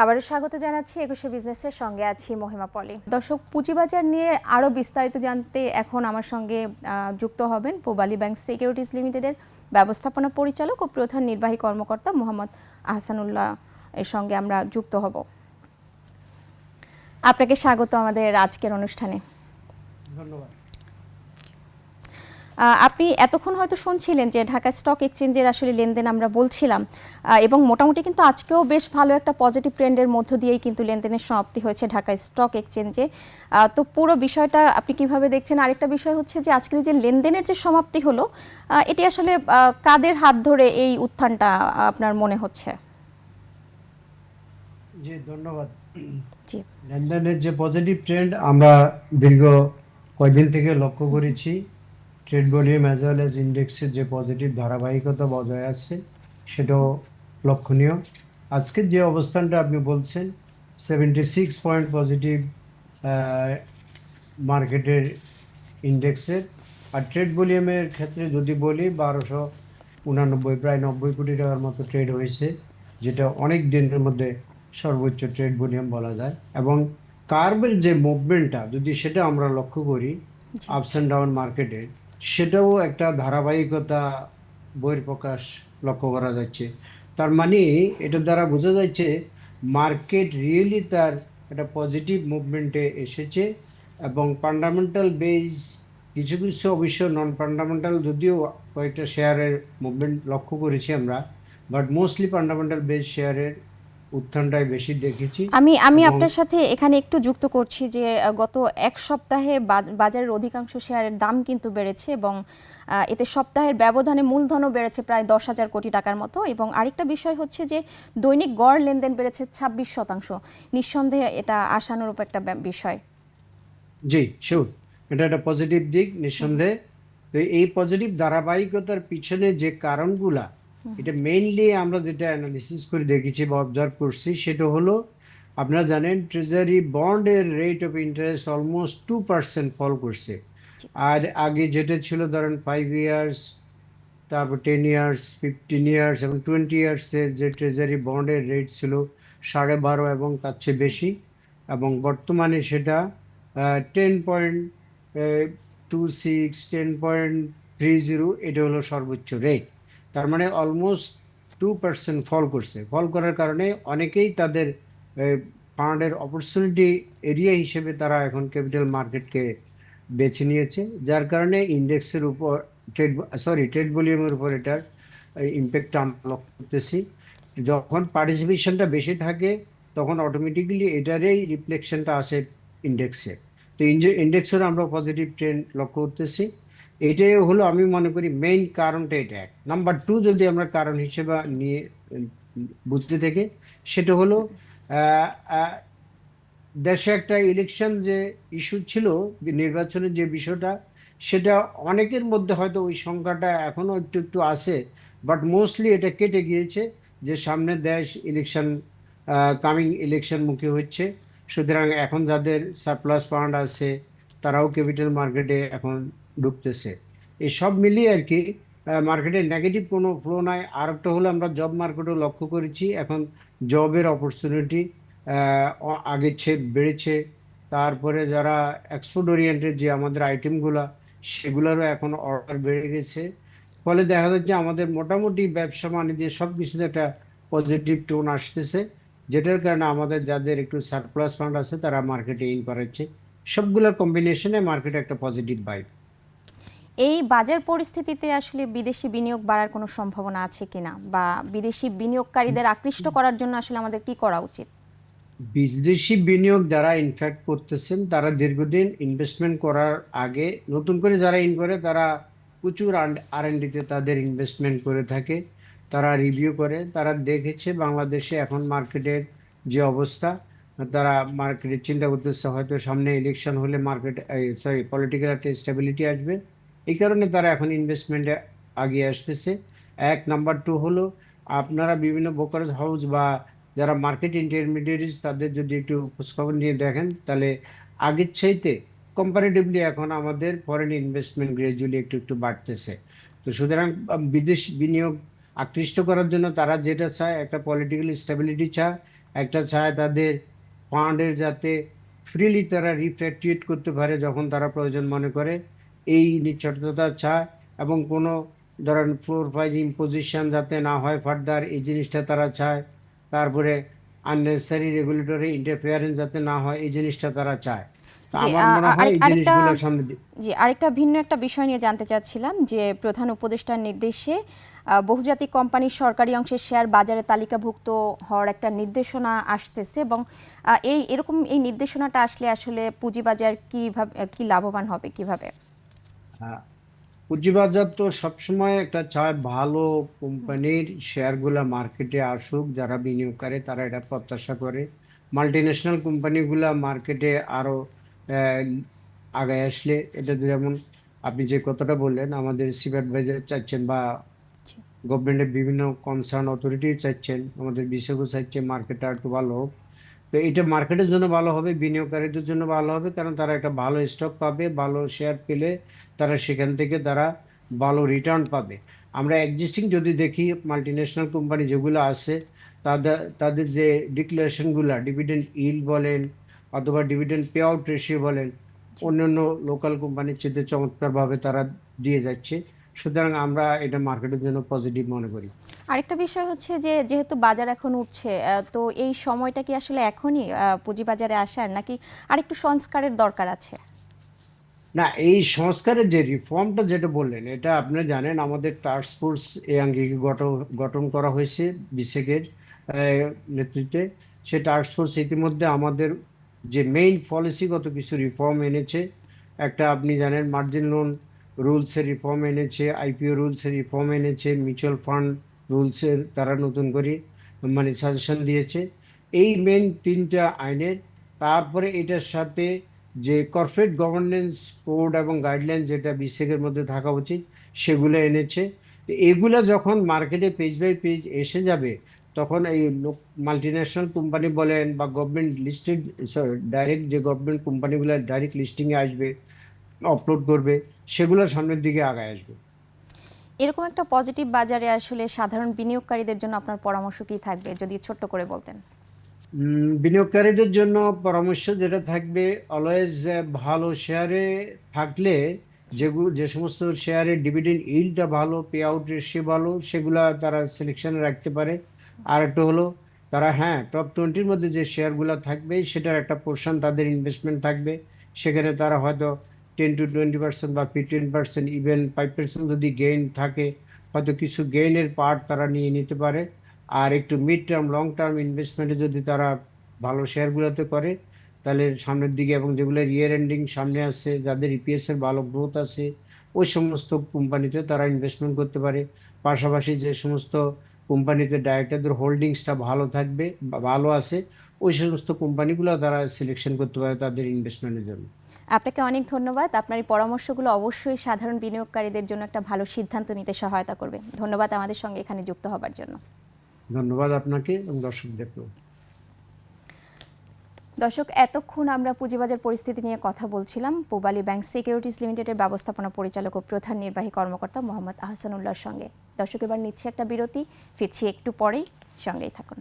আবারও স্বাগত জানাচ্ছি একুশে বিজনেসের সঙ্গে আছি মহিমা পলি। দর্শক, পুঁজিবাজার নিয়ে আরও বিস্তারিত জানতে এখন আমার সঙ্গে যুক্ত হবেন পূবালী ব্যাংক সিকিউরিটিজ লিমিটেডের ব্যবস্থাপনা পরিচালক ও প্রধান নির্বাহী কর্মকর্তা মোহাম্মদ আহসানুল্লাহ এর সঙ্গে আমরা যুক্ত হব। আপনাকে স্বাগত আমাদের আজকের অনুষ্ঠানে। ধন্যবাদ। আপনি এতক্ষণ হয়তো শুনছিলেন যে ঢাকা স্টক এক্সচেঞ্জের আসলে লেনদেন আমরা বলছিলাম এবং মোটামুটি কিন্তু আজকেও বেশ ভালো একটা পজিটিভ ট্রেন্ডের মধ্য দিয়েই কিন্তু লেনদেনের সমাপ্তি হয়েছে ঢাকা স্টক এক্সচেঞ্জে। তো পুরো বিষয়টা আপনি কীভাবে দেখছেন? আরেকটা বিষয় হচ্ছে যে আজকের যে লেনদেনের যে সমাপ্তি হলো এটি আসলে কাদের হাত ধরে এই উত্থানটা আপনার মনে হচ্ছে? জি ধন্যবাদ। লেনদেনের যে পজিটিভ ট্রেন্ড আমরা দীর্ঘ কয়েকদিন থেকে লক্ষ্য করেছি। Trade volume as well as ইন্ডেক্সের যে পজিটিভ ধারাবাহিকতা বজায় আছে সেটাও লক্ষণীয়। আজকের যে অবস্থানটা আপনি বলছেন সেভেন্টি সিক্স পয়েন্ট পজিটিভ মার্কেটের ইন্ডেক্সের আর ট্রেড ভলিউমের ক্ষেত্রে যদি বলি বারোশো উনানব্বই প্রায় নব্বই কোটি টাকার মতো ট্রেড হয়েছে যেটা অনেক দিনের মধ্যে সর্বোচ্চ ট্রেড ভলিউম বলা যায়। এবং কার্বের যে মুভমেন্টটা যদি সেটা আমরা লক্ষ্য করি আপস অ্যান্ড ডাউন মার্কেটে সেটাও একটা ধারাবাহিকতা বইয়ের প্রকাশ লক্ষ্য করা যাচ্ছে। তার মানে এটা দ্বারা বোঝা যাচ্ছে মার্কেট রিয়েলি তার একটা পজিটিভ মুভমেন্টে এসেছে এবং ফান্ডামেন্টাল বেজ কিছু কিছু অবশ্য নন ফান্ডামেন্টাল যদিও কয়েকটা শেয়ারের মুভমেন্ট লক্ষ্য করেছি আমরা বাট মোস্টলি ফান্ডামেন্টাল বেজ শেয়ারের উত্থানটাই বেশি দেখেছি আমি আমি আপনার সাথে এখানে একটু যুক্ত করছি যে গত এক সপ্তাহে বাজারের অধিকাংশ শেয়ারের দাম কিন্তু বেড়েছে এবং এতে সপ্তাহের ব্যবধানে মূলধনও বেড়েছে প্রায় দশ হাজার কোটি টাকার মতো এবং আরেকটা বিষয় হচ্ছে যে দৈনিক গড় লেনদেন বেড়েছে ছাব্বিশ শতাংশ। নিঃসন্দেহে এটা আশানুরূপ একটা বিষয়। জি শিওর এটা একটা পজিটিভ দিক নিঃসন্দেহে। তো এই পজিটিভ ধারাবাহিকতার পিছনে যে কারণগুলা এটা মেইনলি আমরা যেটা অ্যানালিসিস করে দেখেছি বা অবজার্ভ করছি সেটা হলো আপনারা জানেন ট্রেজারি বন্ডের rate of interest almost two percent fall করছে। আর আগে যেটা ছিল ধরেন ফাইভ ইয়ার্স তারপর টেন ইয়ার্স ফিফটিন ইয়ার্স এবং টোয়েন্টি ইয়ার্সের যে ট্রেজারি বন্ডের রেট ছিল সাড়ে বারো এবং তার চেয়ে বেশি। এবং বর্তমানে সেটা ten point two six ten point three zero এটা হলো সর্বোচ্চ রেট তার মানে অলমোস্ট টু পার্সেন্ট ফল করছে। ফল করার কারণে অনেকেই তাদের ফান্ডের অপরচুনিটি এরিয়া হিসেবে তারা এখন ক্যাপিটাল মার্কেটকে বেছে নিয়েছে। যার কারণে ইন্ডেক্সের উপর ট্রেড সরি ট্রেড ভলিউমের উপর এটার ইম্প্যাক্ট আমরা লক্ষ্য করতেছি। যখন পার্টিসিপেশনটা বেশি থাকে, তখন অটোমেটিক্যালি এটারই রিফ্লেকশনটা আসে ইন্ডেক্সে তো ইন্ডেক্সের আমরা পজিটিভ ট্রেন্ড লক্ষ্য করতেছি। এটাই হলো আমি মনে করি মেইন কারণটা এটা এক। নাম্বার টু যদি আমরা কারণ হিসেবে নিয়ে, বুঝতে থেকে, সেটা হলো দেশে একটা ইলেকশন যে ইস্যু ছিল, নির্বাচনের যে বিষয়টা, সেটা অনেকের মধ্যে হয়তো ওই সংখ্যাটা এখনও একটু একটু আছে বাট মোস্টলি এটা কেটে গিয়েছে যে সামনে দেশ ইলেকশন কামিং ইলেকশন মুখী হচ্ছে। সুতরাং এখন যাদের সারপ্লাস ফান্ড আছে, তারাও ক্যাপিটাল মার্কেটে এখন ঢুকতেছে। এই সব মিলিয়ে আর কি মার্কেটে নেগেটিভ কোনো ফ্লো নাই। আর একটা হলো আমরা জব মার্কেটও লক্ষ্য করেছি। এখন জবের অপরচুনিটি আগের চেয়ে বেড়েছে। তারপরে যারা এক্সপোর্ট ওরিয়েন্টেড যে আমাদের আইটেমগুলো সেগুলোরও এখন অর্ডার বেড়ে গেছে। ফলে দেখা যাচ্ছে আমাদের মোটামুটি ব্যবসা বাণিজ্যে সব কিছুতে একটা পজিটিভ টোন আসতেছে। যেটার কারণে আমাদের যাদের একটু সারপ্লাস ফান্ড আছে, তারা মার্কেটে ইন করাচ্ছে সবগুলোর কম্বিনেশনে মার্কেটে একটা পজিটিভ বাইক এই বাজার পরিস্থিতিতে আসলে বিদেশি বিনিয়োগ বাড়ার কোনো সম্ভাবনা আছে কিনা? বা বিদেশি বিনিয়োগকারীদের আকৃষ্ট করার জন্য আসলে আমাদের কি করা উচিত? বিদেশি বিনিয়োগ যারা ইনফ্যাক্ট করতেছেন, তারা দীর্ঘদিন ইনভেস্টমেন্ট করার আগে, নতুন করে যারা ইন করে, তারা প্রচুর আর ডিতে তাদের ইনভেস্টমেন্ট করে থাকে। তারা রিভিউ করে, তারা দেখেছে বাংলাদেশে এখন মার্কেটের যে অবস্থা, তারা মার্কেটে চিন্তা করতেছে হয়তো সামনে ইলেকশন হলে মার্কেট সরি পলিটিক্যাল একটা স্টেবিলিটি আসবে। এই কারণে তারা এখন ইনভেস্টমেন্টে আগিয়ে আসতেছে। এক নাম্বার টু হলো, আপনারা বিভিন্ন ব্রোকারেজ হাউস বা যারা মার্কেট ইন্টারমিডিয়েটিস তাদের যদি একটু খোঁজখবর নিয়ে দেখেন, তাহলে আগের চাইতে কম্পারেটিভলি এখন আমাদের ফরেন ইনভেস্টমেন্ট গ্রাজুয়ালি একটু একটু বাড়তেছে। তো সুতরাং বিদেশ বিনিয়োগ আকৃষ্ট করার জন্য তারা যেটা চায়, একটা পলিটিক্যাল স্টেবিলিটি চায়, একটা চায় তাদের ফান্ডের যাতে ফ্রিলি তারা রিফ্যাক্টুয়েট করতে পারে, যখন তারা প্রয়োজন মনে করে। এই নিশ্চয়তা চায় এবং কোনো ধরেন ফ্লোর প্রাইজ ইম্পোজিশন যাতে না হয় ফার্দার এই জিনিসটা তারা চায়। তারপরে আননেসেসারি রেগুলেটরি ইন্টারফেয়ারেন্স যাতে না হয় এই জিনিসটা তারা চায়। জি, আরেকটা- ভিন্ন একটা বিষয় নিয়ে জানতে চাচ্ছিলাম যে প্রধান উপদেষ্টার নির্দেশে বহুজাতিক কোম্পানির সরকারি অংশের শেয়ার বাজারে তালিকাভুক্ত হওয়ার একটা নির্দেশনা আসতেছে এবং এই এরকম এই নির্দেশনাটা আসলে আসলে পুঁজিবাজার কীভাবে কি লাভবান হবে কীভাবে? পুঁজিবাজার তো সবসময় একটা চায় ভালো কোম্পানির শেয়ারগুলা মার্কেটে আসুক যারা বিনিয়োগ করে তারা এটা প্রত্যাশা করে। মাল্টিন্যাশনাল কোম্পানিগুলা মার্কেটে আরও আগায় আসলে। এটা যেমন আপনি যে কথাটা বললেন আমাদের সিভ অ্যাডভাইজার চাচ্ছেন বা গভর্নমেন্টের বিভিন্ন কনসার্ন অথরিটি চাচ্ছেন আমাদের বিশেষজ্ঞ চাচ্ছে মার্কেটটা একটু ভালো হোক। তো এটা মার্কেটের জন্য ভালো হবে বিনিয়োগকারীদের জন্য ভালো হবে কারণ তারা একটা ভালো স্টক পাবে ভালো শেয়ার পেলে তারা সেখান থেকে তারা ভালো রিটার্ন পাবে। আমরা এক্সিস্টিং যদি দেখি মাল্টিন্যাশনাল কোম্পানি যেগুলো আছে তাদের তাদের যে ডিক্লারেশনগুলো ডিভিডেন্ড ইল বলেন অথবা ডিভিডেন্ড পে আউট রেশিও বলেন অন্যান্য লোকাল কোম্পানির চেয়ে চমৎকারভাবে তারা দিয়ে যাচ্ছে। সুতরাং আমরা এটা মার্কেটের জন্য পজিটিভ মনে করি। আরেকটা বিষয় হচ্ছে যে, যেহেতু বাজার এখন উঠছে তো এই সময়টা কি আসলে এখনই পুঁজিবাজারে আসার, নাকি আরেকটু সংস্কারের দরকার আছে? না, এই সংস্কারের যে রিফর্মটা যেটা বললেন, এটা আপনি জানেন, আমাদের টাস্ক ফোর্স এই আঙ্গিকে গঠন করা হয়েছে বিসেকের নেতৃত্বে। সে টাস্ক ফোর্স ইতিমধ্যে আমাদের যে মেইন পলিসিগত কিছু রিফর্ম এনেছে, একটা আপনি জানেন মার্জিন লোন রুলসের রিফর্ম এনেছে আইপিও রুলসের রিফর্ম এনেছে মিউচুয়াল ফান্ড রুলসের তারা নতুন করে মানে সাজেশন দিয়েছে। এই মেন তিনটা আইনের, তারপরে এটার সাথে যে কর্পোরেট গভর্নেন্স কোড এবং গাইডলাইন যেটা বিসেকের মধ্যে থাকা উচিত, সেগুলো এনেছে। এগুলা যখন মার্কেটে পেজ বাই পেজ এসে যাবে, তখন এই মাল্টিন্যাশনাল কোম্পানি বলেন বা গভর্নমেন্ট লিস্টেড ডাইরেক্ট যে গভর্নমেন্ট কোম্পানিগুলো ডাইরেক্ট লিস্টিংয়ে আসবে আপলোড করবে, সেগুলো সামনের দিকে আগায় আসবে। এরকম একটা পজিটিভ বাজারে আসলে সাধারণ বিনিয়োগকারীদের জন্য আপনার পরামর্শ কি থাকবে? যদি ছোট্ট করে বলতেন। বিনিয়োগকারীদের জন্য পরামর্শ যেটা থাকবে অলওয়েজ ভালো শেয়ারে থাকলে যেগুলো যে সমস্ত শেয়ারের ডিভিডেন্ড ইল্ডটা ভালো পে আউট রেশিও ভালো, সেগুলো তারা সিলেকশনে রাখতে পারে। আর একটা হলো, তারা হ্যাঁ টপ টোয়েন্টির মধ্যে যে শেয়ারগুলো থাকবে, সেটার একটা পোর্শন তাদের ইনভেস্টমেন্ট থাকবে। সেখানে তারা হয়তো টেন টু টোয়েন্টি পার্সেন্ট বা fifteen percent even five percent যদি গেইন থাকে, হয়তো কিছু গেইনের পার্ট তারা নিয়ে নিতে পারে। আর একটু মিড টার্ম লং টার্ম ইনভেস্টমেন্টে যদি তারা ভালো শেয়ারগুলোতে করে, তাহলে সামনের দিকে এবং যেগুলো ইয়ার এন্ডিং সামনে আছে, যাদের ইপিএস এর ভালো গ্রোথ আছে, ওই সমস্ত কোম্পানিতে তারা ইনভেস্টমেন্ট করতে পারে। পাশাপাশি যে সমস্ত কোম্পানিতে ডাইরেক্টরদের হোল্ডিংসটা ভালো থাকবে ভালো আছে ওই সমস্ত কোম্পানিগুলো তারা সিলেকশন করতে পারে তাদের ইনভেস্টমেন্টের জন্য। আপনাকে অনেক ধন্যবাদ। আপনার এই পরামর্শগুলো অবশ্যই সাধারণ বিনিয়োগকারীদের জন্য একটা ভালো সিদ্ধান্ত নিতে সহায়তা করবে। ধন্যবাদ আমাদের সঙ্গে এখানে যুক্ত হবার জন্য। ধন্যবাদ আপনাকে এবং দর্শকদেরকেও। দর্শক এতক্ষণ আমরা পুঁজিবাজার পরিস্থিতি নিয়ে কথা বলছিলাম। পূবালী ব্যাংক সিকিউরিটিজ লিমিটেডের ব্যবস্থাপনা পরিচালক ও প্রধান নির্বাহী কর্মকর্তা মোহাম্মদ আহসানুল্লাহর সঙ্গে। দর্শক এবার নিচ্ছে একটা বিরতি। ফিরছি একটু পরেই। সঙ্গেই থাকুন।